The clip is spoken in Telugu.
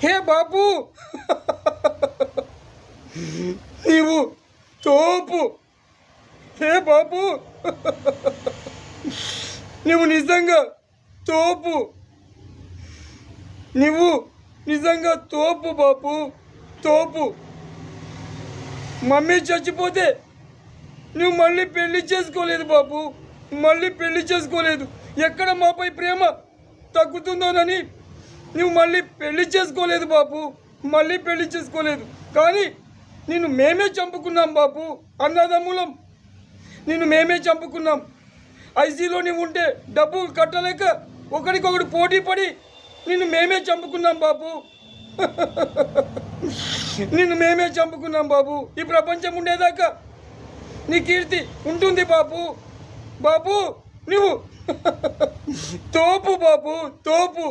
హే బాపు నీవు తోపు హే బాపు నువ్వు నిజంగా తోపు నువ్వు నిజంగా తోపు బాపు తోపు! మమ్మీ చచ్చిపోతే నువ్వు మళ్ళీ పెళ్ళి చేసుకోలేదు బాపు మళ్ళీ పెళ్ళి చేసుకోలేదు! ఎక్కడ మాపై ప్రేమ తగ్గుతుందోనని నువ్వు మళ్ళీ పెళ్ళి చేసుకోలేదు బాపు. మళ్ళీ పెళ్ళి చేసుకోలేదు. కానీ నిన్ను మేమే చంపుకున్నాం బాపు అన్నదమ్ములం. నిన్ను మేమే చంపుకున్నాం. ఐసీలో నువ్వు ఉంటే డబ్బు కట్టలేక ఒకరికొకడు పోటీ పడి నిన్ను మేమే చంపుకున్నాం బాపు. నిన్ను మేమే చంపుకున్నాం బాబు ఈ ప్రపంచం ఉండేదాకా నీ కీర్తి ఉంటుంది బాపు. బాపు నువ్వు తోపు బాపు తోపు.